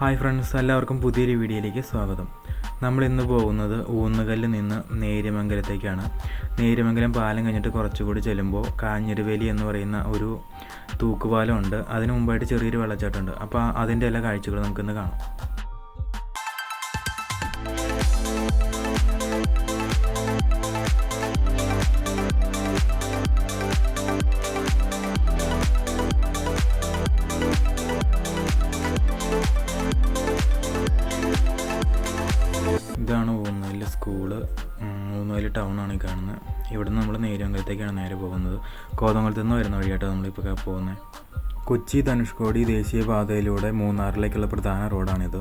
Hi friends എല്ലാവർക്കും പുതിയൊരു വീഡിയോയിലേക്ക് സ്വാഗതം. നമ്മൾ ഇന്ന് പോകുന്നത് ഊന്നുകല്ലിൽ നിന്ന് നേര്യമംഗലത്തേക്കാണ്. നേര്യമംഗലം പാലം കഴിഞ്ഞിട്ട് കുറച്ചുകൂടി ചെല്ലുമ്പോൾ കാഞ്ഞിരുവേലി എന്ന് പറയുന്ന ഒരു തൂക്കുപാലം ഉണ്ട്. അതിന് മുമ്പായിട്ട് ചെറിയൊരു വെള്ളച്ചാട്ടമുണ്ട്. അപ്പോൾ അതിന്റെ എല്ലാ കാഴ്ചകളും നമുക്കിന്ന് കാണാം. കോതമംഗലത്ത് നിന്ന് വരുന്ന വഴിയായിട്ടാണ് നമ്മളിപ്പോൾ പോകുന്നത് കൊച്ചി ധനുഷ്കോടി ദേശീയപാതയിലൂടെ മൂന്നാറിലേക്കുള്ള പ്രധാന റോഡാണിത്.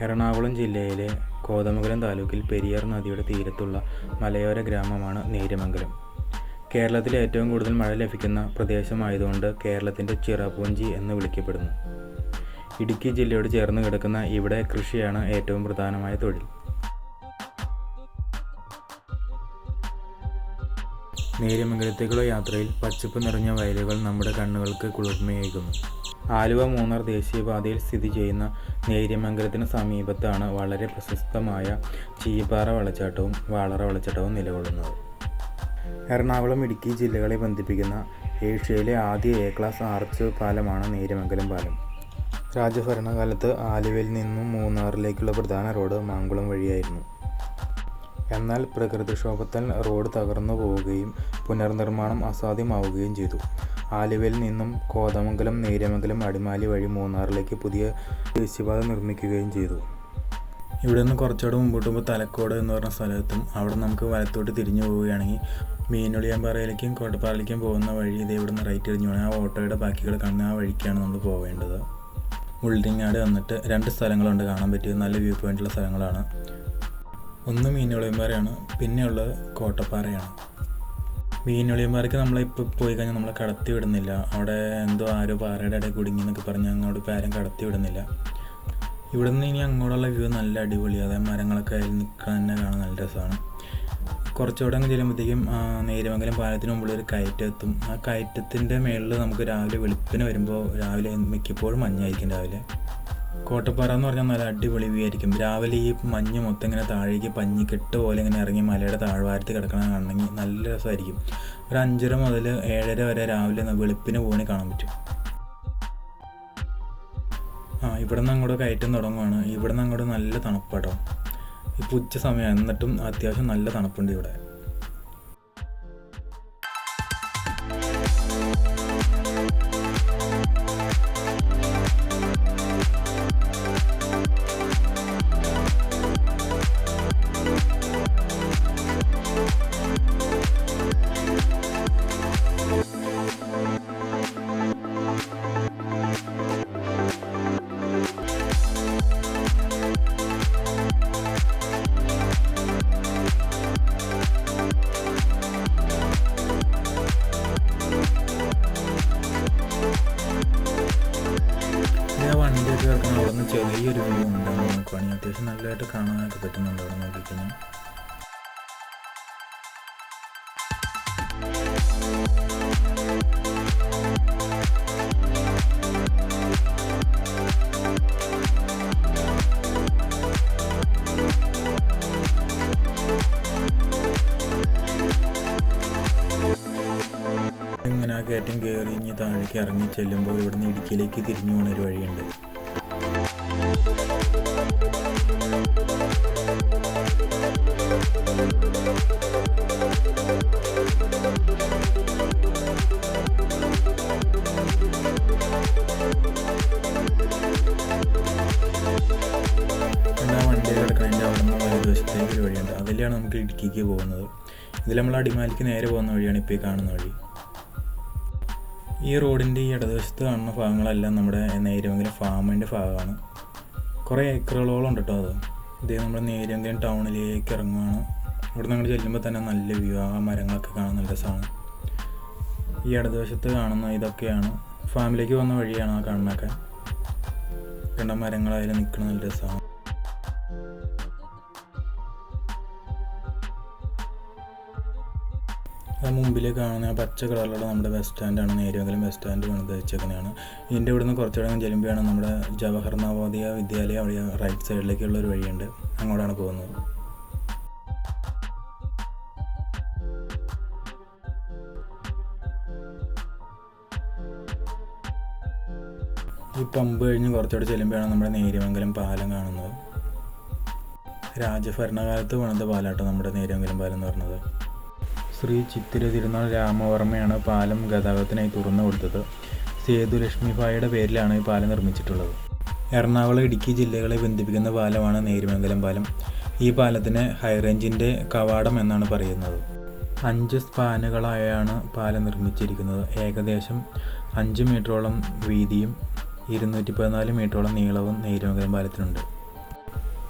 എറണാകുളം ജില്ലയിലെ കോതമംഗലം താലൂക്കിൽ പെരിയാർ നദിയുടെ തീരത്തുള്ള മലയോര ഗ്രാമമാണ് നേര്യമംഗലം. കേരളത്തിലെ ഏറ്റവും കൂടുതൽ മഴ ലഭിക്കുന്ന പ്രദേശമായതുകൊണ്ട് കേരളത്തിന്റെ ചിറപൂഞ്ചി എന്ന് വിളിക്കപ്പെടുന്നു. ഇടുക്കി ജില്ലയോട് ചേർന്ന് കിടക്കുന്ന ഇവിടെ കൃഷിയാണ് ഏറ്റവും പ്രധാനമായ തൊഴിൽ. നേര്യമംഗലത്തേക്കുള്ള യാത്രയിൽ പച്ചപ്പ് നിറഞ്ഞ വയലുകൾ നമ്മുടെ കണ്ണുകൾക്ക് കുളിർമയേകുന്നു. ആലുവ മൂന്നാർ ദേശീയപാതയിൽ സ്ഥിതി ചെയ്യുന്ന നേര്യമംഗലത്തിന് സമീപത്താണ് വളരെ പ്രശസ്തമായ ചീപ്പാറ വെള്ളച്ചാട്ടവും വാളറ വെള്ളച്ചാട്ടവും നിലകൊള്ളുന്നത്. എറണാകുളം ഇടുക്കി ജില്ലകളെ ബന്ധിപ്പിക്കുന്ന ഏഷ്യയിലെ ആദ്യ എ ക്ലാസ് ആർച്ച് പാലമാണ് നേര്യമംഗലം പാലം. രാജഭരണകാലത്ത് ആലുവയിൽ നിന്നും മൂന്നാറിലേക്കുള്ള പ്രധാന റോഡ് മാങ്കുളം വഴിയായിരുന്നു. എന്നാൽ പ്രകൃതിക്ഷോഭത്താൽ റോഡ് തകർന്നു പോവുകയും പുനർനിർമ്മാണം അസാധ്യമാവുകയും ചെയ്തു. ആലുവയിൽ നിന്നും കോതമംഗലം നേര്യമംഗലം അടിമാലി വഴി മൂന്നാറിലേക്ക് പുതിയ ദേശീയപാത നിർമ്മിക്കുകയും ചെയ്തു. ഇവിടെ നിന്ന് കുറച്ചുകൂടെ മുമ്പോട്ട് പോകുമ്പോൾ തലക്കോട് എന്ന് പറഞ്ഞ സ്ഥലത്തും അവിടെ നമുക്ക് വലത്തോട്ട് തിരിഞ്ഞു പോവുകയാണെങ്കിൽ മീനുളിയാമ്പാറയിലേക്കും കോട്ടപ്പാറയിലേക്കും പോകുന്ന വഴി ഇത് ഇവിടെ നിന്ന് റൈറ്റ് തിരിഞ്ഞു പോകണം. ആ ഓട്ടോയുടെ ബാക്കികൾ കാണുന്ന ആ വഴിക്കാണ് നമ്മൾ പോവേണ്ടത്. മുള്ളിങ്ങാട് വന്നിട്ട് രണ്ട് സ്ഥലങ്ങളുണ്ട് കാണാൻ പറ്റിയ നല്ല വ്യൂ പോയിന്റുള്ള സ്ഥലങ്ങളാണ്. ഒന്ന് മീനുളിയമ്പാറയാണ് പിന്നെയുള്ളത് കോട്ടപ്പാറയാണ്. മീനുളിയമ്പാറയ്ക്ക് നമ്മളിപ്പോൾ പോയി കഴിഞ്ഞാൽ നമ്മളെ കടത്തി വിടുന്നില്ല. അവിടെ എന്തോ ആരോ പാറയുടെ ഇടയിൽ കുടുങ്ങി എന്നൊക്കെ പറഞ്ഞ് അങ്ങോട്ട് പാരം കടത്തി വിടുന്നില്ല. ഇവിടെ നിന്ന് ഇനി അങ്ങോട്ടുള്ള വ്യൂ നല്ല അടിപൊളി. അതായത് മരങ്ങളൊക്കെ അതിൽ നിൽക്കാൻ തന്നെ കാണാൻ നല്ല രസമാണ്. കുറച്ചുകൂടെ അങ്ങ് ചെല്ലുമ്പോഴത്തേക്കും നേര്യമംഗലം പാലത്തിന് മുമ്പിൽ ഒരു കയറ്റെത്തും. ആ കയറ്റത്തിന്റെ മേളിൽ നമുക്ക് രാവിലെ വെളുപ്പിന് വരുമ്പോൾ രാവിലെ മിക്കപ്പോഴും മഞ്ഞായിരിക്കും രാവിലെ. കോട്ടപ്പാറ എന്ന് പറഞ്ഞാൽ നല്ല അടിപൊളി വ്യൂ ആയിരിക്കും. രാവിലെ ഈ മഞ്ഞ് മൊത്തം ഇങ്ങനെ താഴേക്ക് പഞ്ഞിക്കെട്ട് പോലെ ഇങ്ങനെ ഇറങ്ങി മലയുടെ താഴ്വാരത്ത് കിടക്കണം കാണണമെങ്കിൽ നല്ല രസമായിരിക്കും. ഒരു അഞ്ചര മുതൽ ഏഴര വരെ രാവിലെ വെളുപ്പിന് പോകണേ കാണാൻ പറ്റും. ആ ഇവിടെ നിന്ന് അങ്ങോട്ട് കയറ്റം തുടങ്ങുവാണ്. ഇവിടെ നിന്ന് അങ്ങോട്ട് നല്ല തണുപ്പാട്ടോ. ഇപ്പോൾ ഉച്ച സമയമാണ് എന്നിട്ടും അത്യാവശ്യം നല്ല തണുപ്പുണ്ട് ഇവിടെ. ചെറിയൊരു വ്യൂ ഉണ്ടാകും നോക്കുവാണെങ്കിൽ അത്യാവശ്യം നല്ലതായിട്ട് കാണാനൊക്കെ പറ്റുന്നുണ്ട് അവിടെ നോക്കിക്കഴിഞ്ഞാൽ ഇങ്ങനെ ആ കയറ്റം കയറി ഇനി താഴേക്ക് ഇറങ്ങി ചെല്ലുമ്പോൾ ഇവിടുന്ന് ഇടുക്കിയിലേക്ക് തിരിഞ്ഞു പോകുന്ന ഒരു വഴിയുണ്ട്. വലതുവശത്തേക്ക് ഒരു വഴിയുണ്ട്. അതിലാണ് നമുക്ക് ഇടുക്കിക്ക് പോകുന്നത്. ഇതിൽ നമ്മൾ അടിമാലിക്ക് നേരെ പോകുന്ന വഴിയാണ് ഇപ്പോൾ ഈ കാണുന്ന വഴി. ഈ റോഡിന്റെ ഈ ഇടതുവശത്ത് കാണുന്ന ഭാഗങ്ങളെല്ലാം നമ്മുടെ നേര്യമംഗലം ഫാമിന്റെ ഭാഗമാണ്. കുറേ ഏക്കറുകളോളം ഉണ്ട് കേട്ടോ അത്. ഇതേ നമ്മൾ നേര്യമംഗലം ടൗണിലേക്ക് ഇറങ്ങുകയാണ് ഇവിടെ നമ്മൾ ചെല്ലുമ്പോൾ തന്നെ നല്ല വ്യൂ ആ മരങ്ങളൊക്കെ കാണാൻ നല്ല രസമാണ് ഈ ഇടതുവശത്ത് കാണുന്ന ഇതൊക്കെയാണ്. ഫാമിലിക്ക് വന്ന വഴിയാണ് ആ കാണുന്നൊക്കെ കണ്ട മരങ്ങൾ അതിൽ നിൽക്കുന്ന നല്ല രസമാണ് മുമ്പിൽ കാണുന്ന പച്ച കളറിലുള്ള നമ്മുടെ ബസ് സ്റ്റാൻഡാണ് നേരുവെങ്കിലും ബസ് സ്റ്റാൻഡ് പണിത് വെച്ചേക്കുന്നതാണ് ഇതിന്റെ ഇവിടുന്ന് കുറച്ചുകൂടെ ചെല്ലുമ്പോഴാണ് നമ്മുടെ ജവഹർ നവോദയ വിദ്യാലയം അവിടെ റൈറ്റ് സൈഡിലേക്കുള്ള ഒരു വഴിയുണ്ട്. അങ്ങോട്ടാണ് പോകുന്നത്. ഈ പമ്പ് കഴിഞ്ഞ് കുറച്ചുകൂടെ ചെല്ലുമ്പോഴാണ് നമ്മുടെ നേര്യമംഗലം പാലം കാണുന്നത്. രാജഭരണകാലത്ത് പണിത പാലാട്ടോ നമ്മുടെ നേര്യമംഗലം പാലം എന്ന് പറഞ്ഞത്. ശ്രീ ചിത്തിര തിരുനാൾ രാമവർമ്മയാണ് പാലം ഗതാഗതത്തിനായി തുറന്നു കൊടുത്തത്. സേതു സേതുലക്ഷ്മിഭായിയുടെ പേരിലാണ് ഈ പാലം നിർമ്മിച്ചിട്ടുള്ളത്. എറണാകുളം ഇടുക്കി ജില്ലകളെ ബന്ധിപ്പിക്കുന്ന പാലമാണ് നേര്യമംഗലം പാലം. ഈ പാലത്തിന് ഹൈറേഞ്ചിന്റെ കവാടം എന്നാണ് പറയുന്നത്. അഞ്ച് സ്പാനുകളായാണ് പാലം നിർമ്മിച്ചിരിക്കുന്നത്. ഏകദേശം അഞ്ച് മീറ്ററോളം വീതിയും ഇരുന്നൂറ്റി പതിനാല് മീറ്ററോളം നീളവും നേര്യമംഗലം പാലത്തിനുണ്ട്.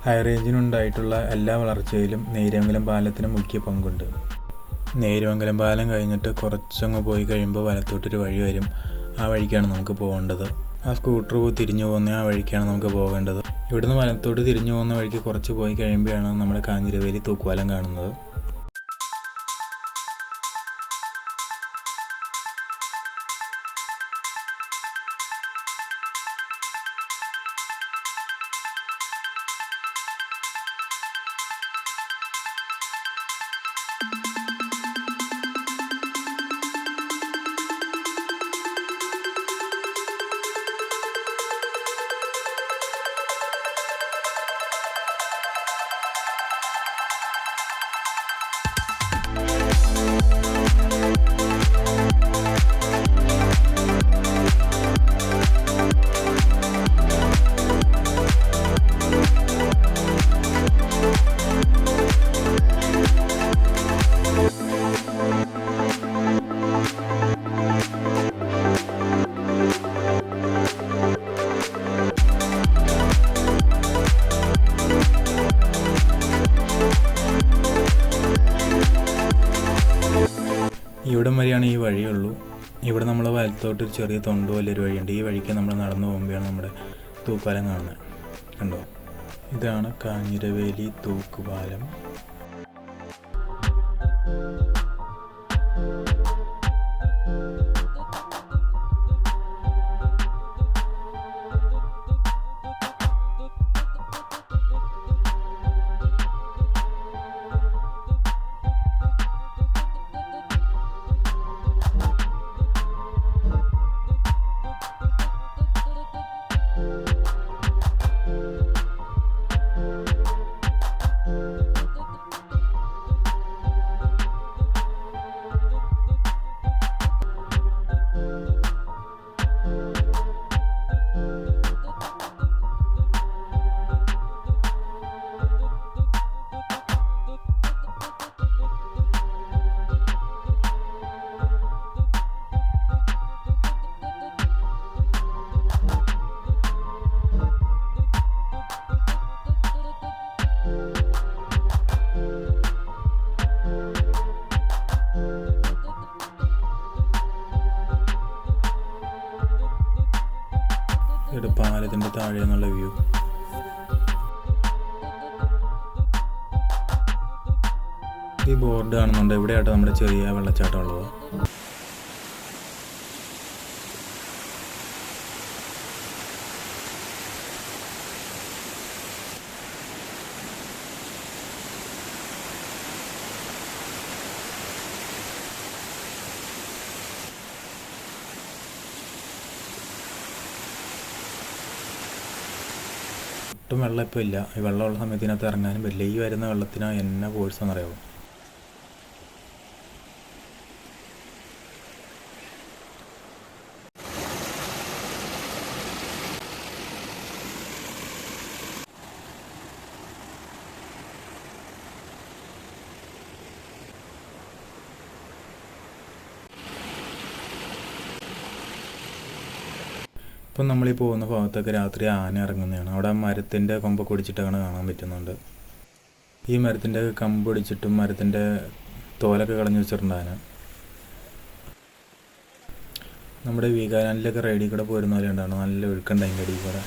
ഹൈറേഞ്ചിനുണ്ടായിട്ടുള്ള എല്ലാ വളർച്ചയിലും നേര്യമംഗലം പാലത്തിന് മുഖ്യ പങ്കുണ്ട്. നേര്യമംഗലം പാലം കഴിഞ്ഞിട്ട് കുറച്ചങ്ങ് പോയി കഴിയുമ്പോൾ വലത്തോട്ടൊരു വഴി വരും. ആ വഴിക്കാണ് നമുക്ക് പോകേണ്ടത്. ആ സ്കൂട്ടർ പോയി തിരിഞ്ഞു പോകുന്ന ആ വഴിക്കാണ് നമുക്ക് പോകേണ്ടത്. ഇവിടുന്ന് വലത്തോട്ട് തിരിഞ്ഞു പോകുന്ന വഴിക്ക് കുറച്ച് പോയി കഴിയുമ്പോഴാണ് നമ്മുടെ കാഞ്ഞിരവേലി തൂക്കുവാലം കാണുന്നത്. വലത്തോട്ട് ഒരു ചെറിയ തൊണ്ട് പോലെ ഒരു വഴിയുണ്ട്. ഈ വഴിക്ക് നമ്മൾ നടന്നു പോകുമ്പോഴാണ് നമ്മുടെ തൂക്കുപാലം കാണുന്നത്. കണ്ടോ? ഇതാണ് കാഞ്ഞിരവേലി തൂക്കുപാലം. ഇവിടെ പാലത്തിന്റെ താഴെ നിന്നുള്ള വ്യൂ ഈ ബോർഡ് കാണുന്നുണ്ട്. ഇവിടെയായിട്ട് നമ്മുടെ ചെറിയ വെള്ളച്ചാട്ടം ഉള്ളത്. ഒട്ടും വെള്ളം ഇപ്പോൾ ഇല്ല. ഈ വെള്ളമുള്ള സമയത്ത് ഇതിനകത്ത് ഇറങ്ങാനും പറ്റില്ല ഈ വരുന്ന വെള്ളത്തിന് എന്നെ ഫോഴ്സാണെന്നറിയാമോ ഇപ്പം നമ്മൾ ഈ പോകുന്ന ഭാഗത്തൊക്കെ രാത്രി ആന ഇറങ്ങുന്നതാണ്. അവിടെ മരത്തിന്റെ കൊമ്പ് കുടിച്ചിട്ടാണ് കാണാൻ പറ്റുന്നുണ്ട് ഈ മരത്തിന്റെ കമ്പ് ഒടിച്ചിട്ടും മരത്തിന്റെ തോലൊക്കെ കളഞ്ഞു വെച്ചിട്ടുണ്ട് നമ്മുടെ വീഗാലാൻഡിലൊക്കെ റൈഡിൽ കൂടെ പോരുന്ന പോലെ ഉണ്ടാണ് നല്ല ഒഴുക്കുണ്ട് അടിയിൽ കൂടെ.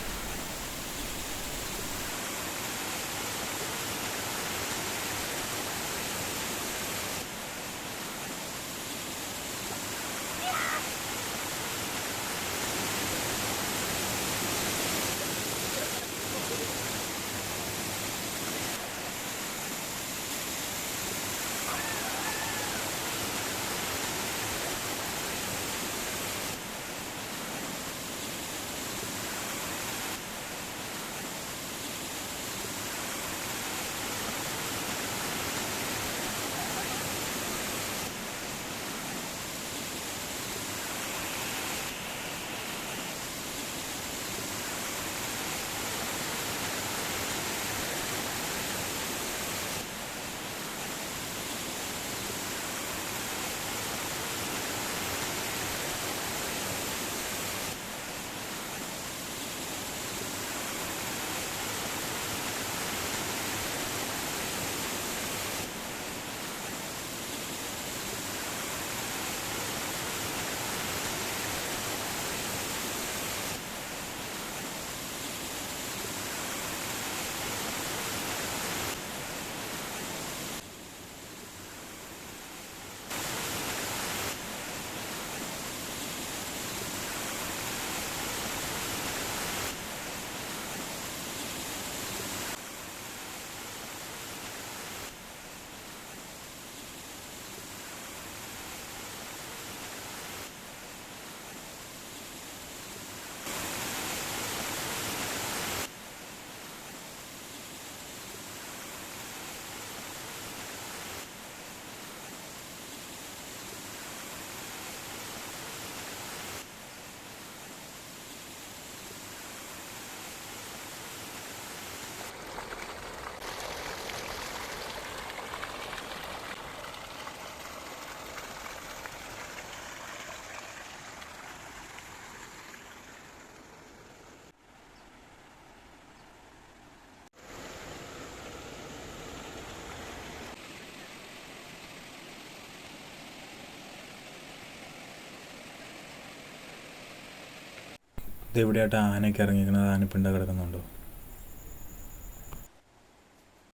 ഇതെവിടെയായിട്ട് ആനയൊക്കെ ഇറങ്ങിയിരിക്കുന്നത്? ആനപ്പിണ്ട കിടക്കുന്നുണ്ടോ?